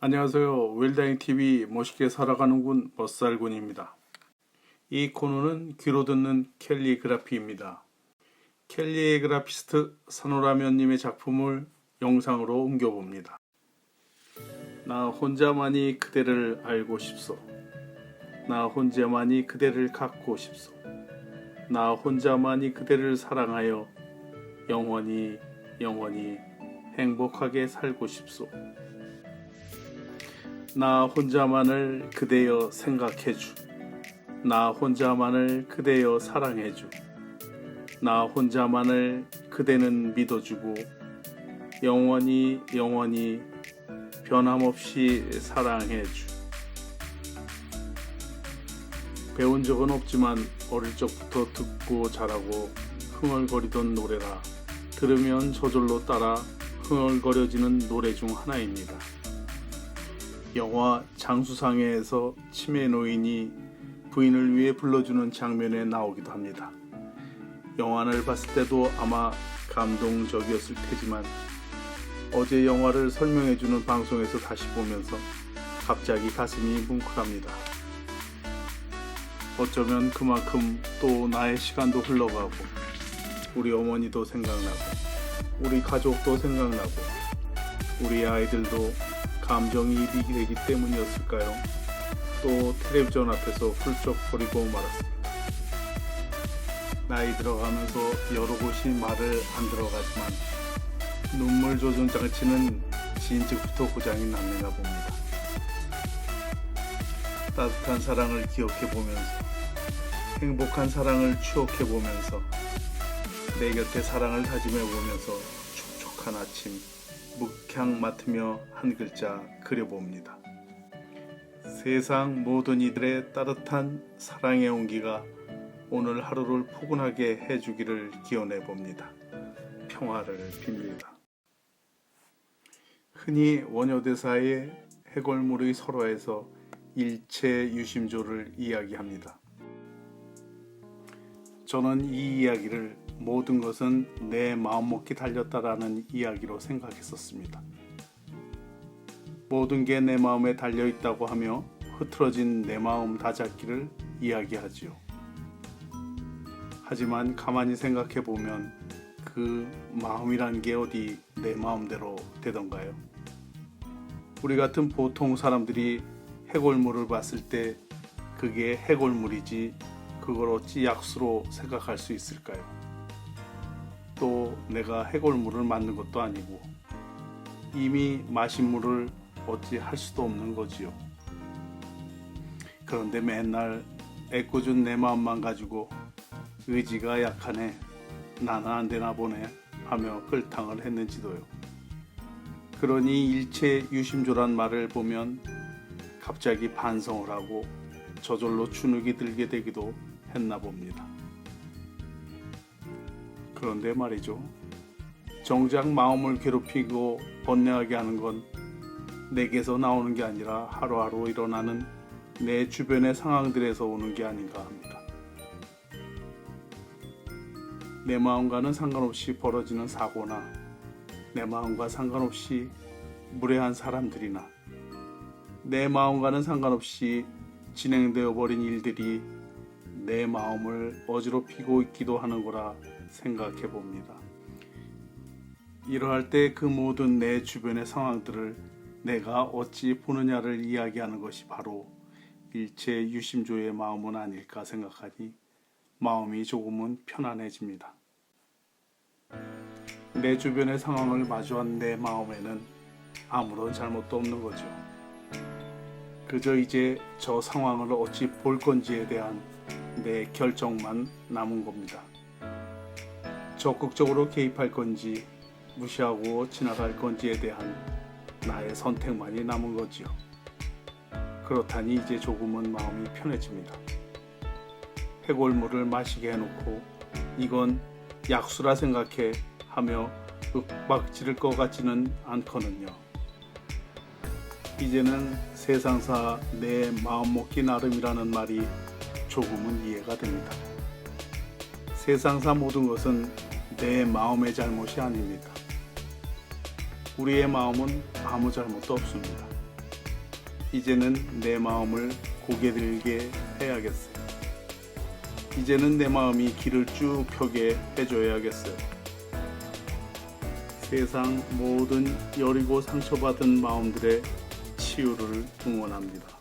안녕하세요. 웰다잉 TV 멋있게 살아가는군 멋살군입니다. 이 코너는 귀로 듣는 캘리그라피입니다. 캘리그라피스트 산호라면님의 작품을 영상으로 옮겨봅니다. 나 혼자만이 그대를 알고 싶소. 나 혼자만이 그대를 갖고 싶소. 나 혼자만이 그대를 사랑하여 영원히 영원히 행복하게 살고 싶소. 나 혼자만을 그대여 생각해주. 나 혼자만을 그대여 사랑해주. 나 혼자만을 그대는 믿어주고 영원히 영원히 변함없이 사랑해주. 배운 적은 없지만 어릴 적부터 듣고 자라고 흥얼거리던 노래라 들으면 저절로 따라 흥얼거려지는 노래 중 하나입니다. 영화 장수상해에서 치매 노인이 부인을 위해 불러주는 장면에 나오기도 합니다. 영화를 봤을 때도 아마 감동적이었을 테지만 어제 영화를 설명해주는 방송에서 다시 보면서 갑자기 가슴이 뭉클합니다. 어쩌면 그만큼 또 나의 시간도 흘러가고 우리 어머니도 생각나고 우리 가족도 생각나고 우리 아이들도 감정이입이 되기 때문이었을까요? 또 텔레비전 앞에서 훌쩍 거리고 말았습니다. 나이 들어가면서 여러 곳이 말을 안 들어가지만 눈물 조절 장치는 지인즉부터 고장이 났는가 봅니다. 따뜻한 사랑을 기억해 보면서 행복한 사랑을 추억해 보면서 내 곁에 사랑을 다짐해 보면서 촉촉한 아침 묵향 맡으며 한 글자 그려봅니다. 세상 모든 이들의 따뜻한 사랑의 온기가 오늘 하루를 포근하게 해주기를 기원해 봅니다. 평화를 빕니다. 흔히 원효대사의 해골물의 설화에서 일체 유심조를 이야기합니다. 저는 이 이야기를 모든 것은 내 마음먹기 달렸다라는 이야기로 생각했었습니다. 모든 게 내 마음에 달려 있다고 하며 흐트러진 내 마음 다잡기를 이야기하지요. 하지만 가만히 생각해 보면 그 마음이란 게 어디 내 마음대로 되던가요? 우리 같은 보통 사람들이 해골물을 봤을 때 그게 해골물이지 그걸 어찌 약수로 생각할 수 있을까요? 또 내가 해골물을 맞는 것도 아니고 이미 마신 물을 어찌 할 수도 없는 거지요. 그런데 맨날 애꿎은 내 마음만 가지고 의지가 약하네 나는 안 되나 보네 하며 끌탕을 했는지도요. 그러니 일체 유심조란 말을 보면 갑자기 반성을 하고 저절로 주눅이 들게 되기도 했나 봅니다. 그런데 말이죠. 정작 마음을 괴롭히고 번뇌하게 하는 건 내게서 나오는 게 아니라 하루하루 일어나는 내 주변의 상황들에서 오는 게 아닌가 합니다. 내 마음과는 상관없이 벌어지는 사고나 내 마음과 상관없이 무례한 사람들이나 내 마음과는 상관없이 진행되어 버린 일들이 내 마음을 어지럽히고 있기도 하는 거라 생각해 봅니다. 이러할 때 그 모든 내 주변의 상황들을 내가 어찌 보느냐를 이야기하는 것이 바로 일체 유심조의 마음은 아닐까 생각하니 마음이 조금은 편안해집니다. 내 주변의 상황을 마주한 내 마음에는 아무런 잘못도 없는 거죠. 그저 이제 저 상황을 어찌 볼 건지에 대한 내 결정만 남은 겁니다. 적극적으로 개입할 건지 무시하고 지나갈 건지에 대한 나의 선택만이 남은 거지요. 그렇다니 이제 조금은 마음이 편해집니다. 해골물을 마시게 해놓고 이건 약수라 생각해 하며 윽박 지를 것 같지는 않거든요. 이제는 세상사 내 마음먹기 나름이라는 말이 조금은 이해가 됩니다. 세상사 모든 것은 내 마음의 잘못이 아닙니다. 우리의 마음은 아무 잘못도 없습니다. 이제는 내 마음을 고개 들게 해야겠어요. 이제는 내 마음이 길을 쭉 펴게 해줘야겠어요. 세상 모든 여리고 상처받은 마음들의 치유를 응원합니다.